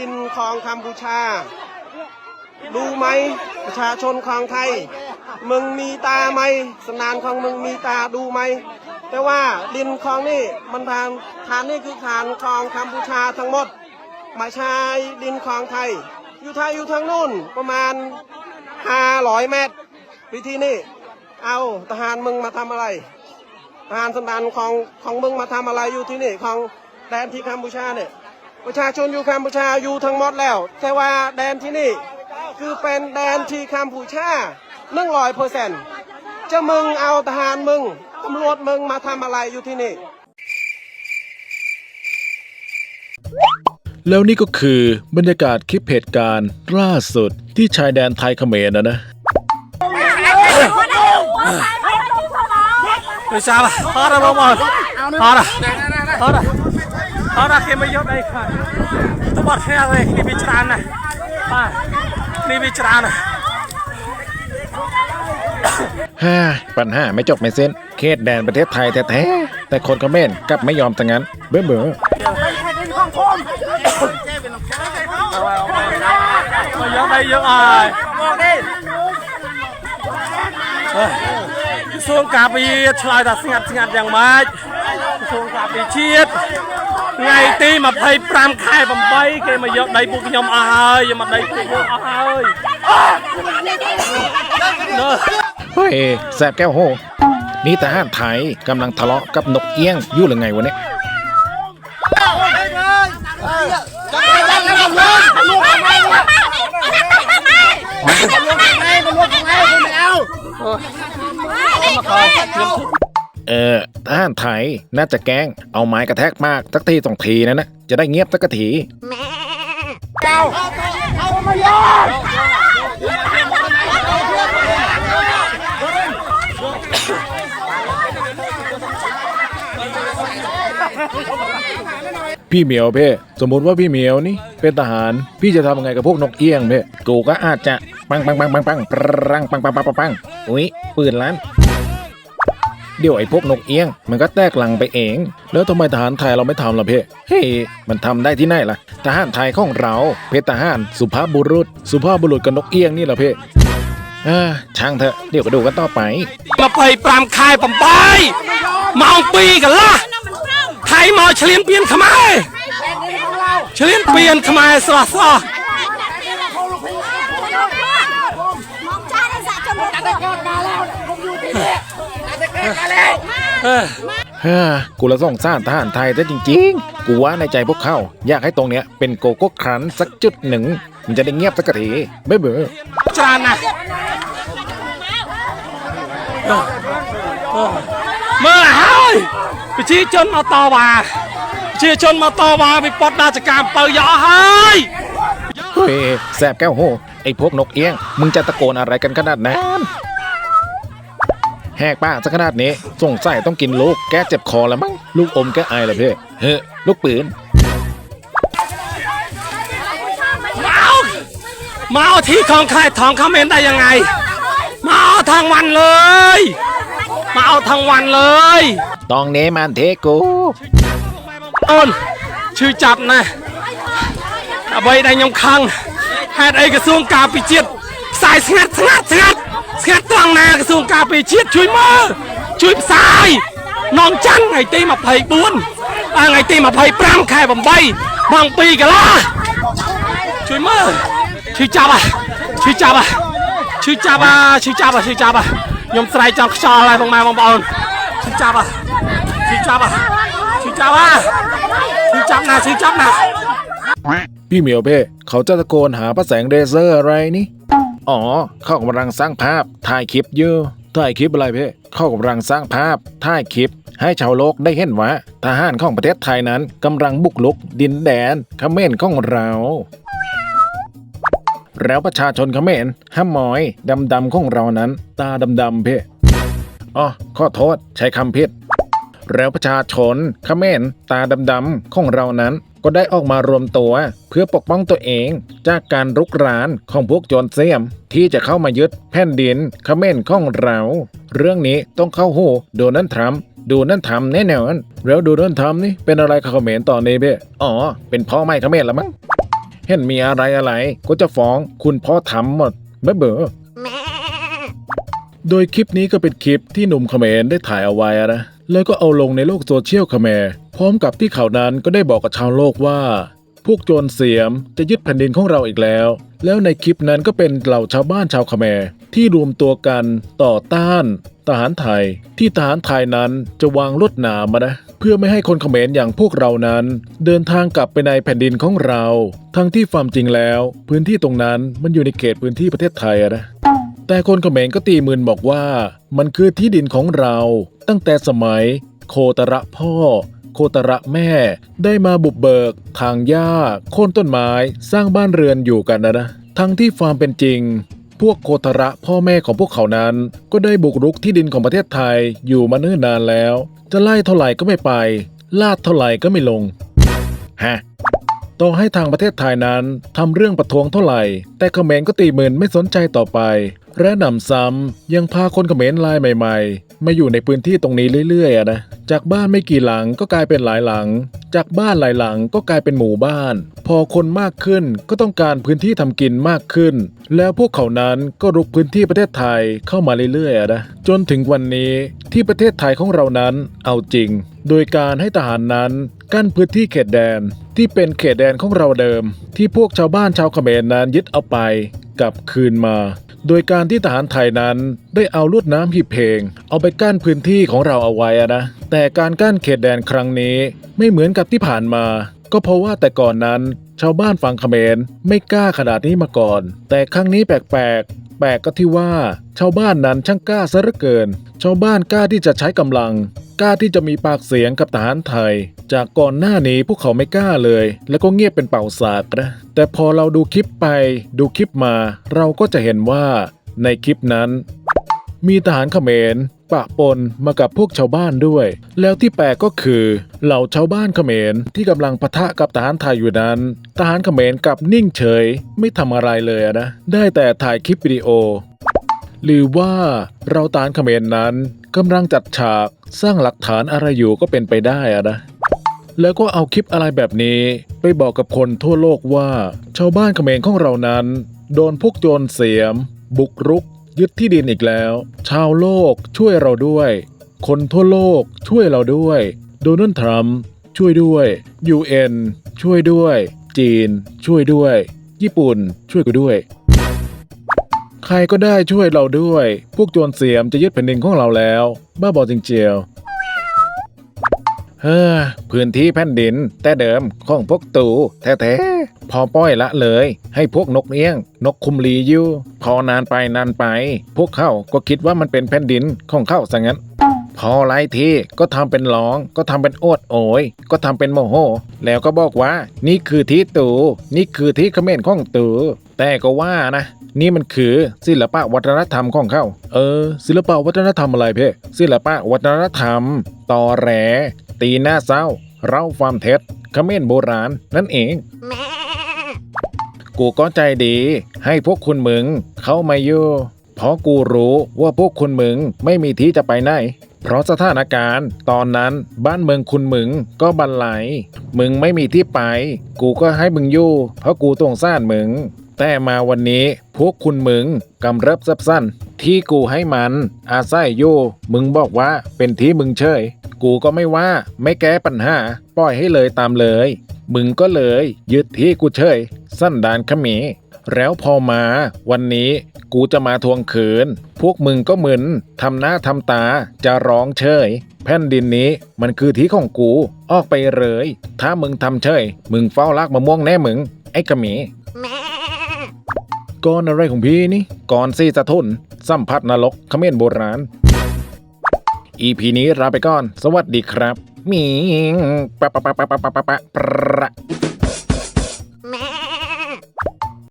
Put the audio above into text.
ดินของกัมพูชาดูไหมประชาชนของไทย มึงมีตาไหมสนานของมึงมีตาดูไหม แต่ว่าดินของนี่มันทานฐานนี่คือฐานของกัมพูชาทั้งหมดม่ใช่ดินของไทย อยู่ไทยอยู่ทางนู่นประมาณ500เมตร วิธีนี้เอาทหารมึงมาทำอะไรทหารสันดานของของมึงมาทำอะไรอยู่ที่นี่ของแดนที่กัมพูชาเนี่ย ประชาชนอยู่กัมพูชาอยู่ทั้งหมดแล้ว แต่ว่าแดนที่นี่คือเป็นแดนที่กัมพูชาหนึ่งร้อยเปอร์เซ็นต์จะมึงเอาทหารมึงตำรวจมึงมาทำอะไรอยู่ที่นี่ แล้วนี่ก็คือบรรยากาศคลิปเหตุการณ์ล่าสุดที่ชายแดนไทยเขมรนะนะ Rồi sao à? Hết rồi bông ơi. Hết rồi. Hết rồi. Hết rồi khi mới राखे में यो भाई खा तो बार है रे नी बिचरान है हां नी बिचरान है ฮ่าปัญหาไม่จบไม่สิ้นเขตแดนประเทศไทยแท้ๆแต่คนก็เม่นกลับไม่ยอมซะงนั้น เบื่อเบื่อเยอะไปเยอะอกะทรวงกาปีชลายตัดสงัดสงัดอย่างมากกระวงกาปีชีด ថ្ងៃទី25ខែ8គេមកយកដីពួកខ្ញុំអស់ហើយយកមកដីពួកខ្ញុំអស់ហើយណឺ เฮ้ยแสบแก้วโห นี่ทหารไทยกำลังทะเลาะกับนกเอี้ยงอยู่หรือไงวะเนี่ย เอ อทหารไทย น่าจะแกล้ง เอาไม้กระแทกมากสักทีสองทีนะนะ จะได้เงียบสักทีพี่เหมียวเพ่สมมติว่าพี่เหมียวนี่เป็นทหาร พี่จะทำยังไงกับพวกนกเอี้ยงเพ่กูก็อาจจะปังปังปังปังปังปังปังปังปังปังปังอุ้ยปืนลั่น เดี๋ยวไอ้พวกนกเอี้ยง มันก็แตกหลังไปเอง แล้วทำไมทหารไทยเราไม่ทำล่ะเพ่เฮ้มันทำได้ที่ไหนล่ะ ทหารไทยของเรา เพชทหาร สุภาพบุรุษ สุภาพบุรุษกับนกเอี้ยงนี่ล่ะเพ่ช่างเถอะเดี๋ยวก็ดูกันต่อไปมาไปปรามคายปมไปมาปีกันล่ะไทยมาเฉลียนเปลี่ยนทำไมเฉลียนเปลี่ยนทำไมสละสละ กูละส่งซ่านทหารไทยแต่จริงๆ กูว่าในใจพวกเขาอยากให้ตรงเนี้ยเป็นโกโก้ครันสักจุดหนึ่ง มันจะได้เงียบสักทีไม่เบื่อจาญนะเมื่อเฮ้ยไปชี้ชนมาต่อว่าชี้ชนมาต่อว่าไปปลดราชการเปล่ยอเฮ้เฮ้ยแสบแก้วโหไอ้พวกนกเอี้ยง มึงจะตะโกนอะไรกันขนาดนั้น แหกปากสักขนาดนี้สงสัยต้องกินลูกแก้เจ็บคอแล้วมั้ง ลูกอมแก้ไอเลยเพ่เฮ้ยลูกปืน มาเอามาเอาที่ของใครทองคำเมนได้ยังไง มาเอาทั้งวันเลย มาเอาทั้งวันเลย ตองเนมันเทกู អូនឈឺចាប់ណាស់អ្វីដែលខ្ញុំខឹងហេតុអីក្រសួងការពារជាតិផ្សាយស្ងាត់ស្ងាត់ស្ងាត់ ស្ងាត់ត្រង់ណាក្រសួងការពារជាតិជួយមើលជួយផ្សាយនងច័ន្ទថ្ងៃទី24អាថ្ងៃទី25ខែ8ម៉ោង2កន្លះជួយមើលឈឺចាប់อ่ะឈឺចាប់อ่ะឈឺចាប់อ่ะឈឺចាប់อ่ะឈឺចាប់อ่ะខ្ញុំស្រែកចង់ខ្យល់ហើយបងម៉ែបងប្អូនឈឺចាប់อ่ะឈឺចាប់อ่ะឈឺចាប់อ่ะឈឺចាប់ណាស់ឈឺចាប់ណាស់ พี่เหมียวเพ่เขาจะตะโกนหาพระแสงเลเซอร์อะไรนี่ อ๋อ เขากำลังสร้างภาพ ถ่ายคลิปอยู่ถ่ายคลิปอะไรเพ่เขากำลังสร้างภาพ ถ่ายคลิป ให้ชาวโลกได้เห็นว่าทหารของประเทศไทยนั้นกำลังบุกลุก ดินแดนเขมรของเรา แล้วประชาชนเขมรห้ามหมอยดำๆของเรานั้น ตาดำๆเพ่อ๋อขอโทษใช้คำผิดแล้วประชาชนเขมรตาดำๆของเรานั้น ก็ได้ออกมารวมตัวเพื่อปกป้องตัวเองจากการรุกรานของพวกโจรเสียม ที่จะเข้ามายึดแผ่นดินเขมรของเรา เรื่องนี้ต้องเข้าหูโดนัลด์ทรัมป์ดูนั่นทำแน่นอนแล้วดูนั่นทำนี่เป็นอะไรเขมรตอนนี้เพ่อ๋อ เป็นพ่อไม่เขมรละมั้งเห็นมีอะไรอะไรก็จะฟ้องคุณพ่อทำหมดไม่เบอโดยคลิปนี้ก็เป็นคลิปที่หนุ่มเขมรได้ถ่ายเอาไว้นะแล้วก็เอาลงในโลกโซเชียลเขมร ร้อมกับที่เขานั้นก็ได้บอกกับชาวโลกว่า พวกโจรเสียมจะยึดแผ่นดินของเราอีกแล้ว แล้วในคลิปนั้นก็เป็นเหล่าชาวบ้านชาวเขมรที่รวมตัวกันต่อต้านทหารไทย ที่ทหารไทยนั้นจะวางลวดหนามมานะเพื่อไม่ให้คนเขมรอย่างพวกเรานั้น เดินทางกลับไปในแผ่นดินของเรา ทั้งที่ความจริงแล้ว พื้นที่ตรงนั้นมันอยู่ในเขตพื้นที่ประเทศไทยนะแต่คนเขมรก็ตีมืนบอกว่า มันคือที่ดินของเรา ตั้งแต่สมัยโคตระพ่อ โคตระแม่ ได้มาบุกเบิก ทางหญ้าโค่นต้นไม้สร้างบ้านเรือนอยู่กันนะนะ ทั้งที่ความเป็นจริง พวกโคตระพ่อแม่ของพวกเขานั้น ก็ได้บุกรุกที่ดินของประเทศไทยอยู่มาเนิ่นนานแล้ว จะไล่เท่าไหร่ก็ไม่ไป ลาดเท่าไหร่ก็ไม่ลงฮะต่อให้ทางประเทศไทยนั้นทำเรื่องประท้วงเท่าไหร่ แต่เขมรก็ตีมืนไม่สนใจต่อไป และหนำซ้ำยังพาคนเขมรลายใหม่ ๆ มาอยู่ในพื้นที่ตรงนี้เรื่อยๆนะ จากบ้านไม่กี่หลังก็กลายเป็นหลายหลัง จากบ้านหลายหลังก็กลายเป็นหมู่บ้าน พอคนมากขึ้นก็ต้องการพื้นที่ทำกินมากขึ้น แล้วพวกเขานั้นก็รุกพื้นที่ประเทศไทยเข้ามาเรื่อยๆนะจนถึงวันนี้ที่ประเทศไทยของเรานั้นเอาจริง โดยการให้ทหารนั้นกั้นพื้นที่เขตแดนที่เป็นเขตแดนของเราเดิม ที่พวกชาวบ้านชาวเขมรนั้นยึดเอาไปกลับคืนมา โดยการที่ทหารไทยนั้นได้เอาลวดน้ำหีบเพลง เอาไปกั้นพื้นที่ของเราเอาไว้อะนะ แต่การกั้นเขตแดนครั้งนี้ไม่เหมือนกับที่ผ่านมา ก็เพราะว่าแต่ก่อนนั้นชาวบ้านฝั่งเขมรไม่กล้าขนาดนี้มาก่อน แต่ครั้งนี้แปลกๆ ปลกก็ที่ว่า ชาวบ้านนั้นช่างกล้าซะเหลือเกิน ชาวบ้านกล้าที่จะใช้กำลัง กล้าที่จะมีปากเสียงกับทหารไทย จากก่อนหน้านี้พวกเขาไม่กล้าเลย แล้วก็เงียบเป็นเป่าสากนะ แต่พอเราดูคลิปไป ดูคลิปมา เราก็จะเห็นว่าในคลิปนั้น มีทหารเขมร ปะปนมากับพวกชาวบ้านด้วย แล้วที่แปลกก็คือเหล่าชาวบ้านเขมรที่กำลังปะทะกับทหารไทยอยู่นั้น ทหารเขมรกลับนิ่งเฉย ไม่ทำอะไรเลยนะ ได้แต่ถ่ายคลิปวิดีโอ หรือว่าเราตานเขมรนั้นกำลังจัดฉากสร้างหลักฐานอะไรอยู่ก็เป็นไปได้อะนะแล้วก็เอาคลิปอะไรแบบนี้ไปบอกกับคนทั่วโลกว่า ชาวบ้านเขมรของเรานั้น โดนพวกโจรเสียม บุกรุก ยึดที่ดินอีกแล้ว ชาวโลกช่วยเราด้วย คนทั่วโลกช่วยเราด้วย โดนัลด์ทรัมป์ช่วยด้วย UN ช่วยด้วย จีน ช่วยด้วย ญี่ปุ่น ช่วยกูด้วย ใครก็ได้ช่วยเราด้วย พวกโจรเสียมจะยึดแผ่นดินของเราแล้ว บ้าบอจริงเจียว เฮ้อพื้นที่แผ่นดิน แต่เดิมของพวกตู่แท้ๆพอป้อยละเลย ให้พวกนกเอี้ยง นกคุมลีอยู่พอนานไปนานไป พวกเขาก็คิดว่ามันเป็นแผ่นดินของเขาซะงั้นพอไล่ทีก็ทำเป็นร้อง ก็ทำเป็นโอดโอย ก็ทำเป็นโมโห แล้วก็บอกว่า นี่คือที่ตู่นี่คือที่เขมรของตู่แต่ก็ว่านะ นี่มันคือศิลปะวัฒนธรรมของเขาเออ ศิลปะวัฒนธรรมอะไรเพ่ศิลปะวัฒนธรรม ตอแหล ตีหน้าเศร้าเล่าความเท็จเขมรโบราณนั่นเอง กูก็ใจดี ให้พวกคุณมึงเข้ามาอยู่เพราะกูรู้ว่าพวกคุณมึงไม่มีที่จะไปไหน เพราะสถานการณ์ ตอนนั้นบ้านเมืองคุณมึงก็บันไหล มึงไม่มีที่ไป กูก็ให้มึงอยู่ เพราะกูตรงซ่านมึง แต่มาวันนี้พวกคุณมึงกำเริบซับสั้น ที่กูให้มัน อาศัยอยู่ มึงบอกว่าเป็นที่มึงเฉย กูก็ไม่ว่า ไม่แก้ปัญหา ปล่อยให้เลยตามเลย มึงก็เลยยึดที่กูเฉย สั้นดานขมี แล้วพอมาวันนี้กูจะมาทวงคืน พวกมึงก็มึนทำหน้าทำตาจะร้องเฉย แผ่นดินนี้มันคือที่ของกู ออกไปเลย ถ้ามึงทำเฉย มึงเฝ้าลากมะม่วงแน่มึง ไอ้กระหมีก่อนอะไรของพี่นี่ก่อนซี่จะทุนสัมผัสนรกเขมรโบราณ อีพีนี้ลาไปก่อน สวัสดีครับมิงปะปะปะปะปะปะปะปะ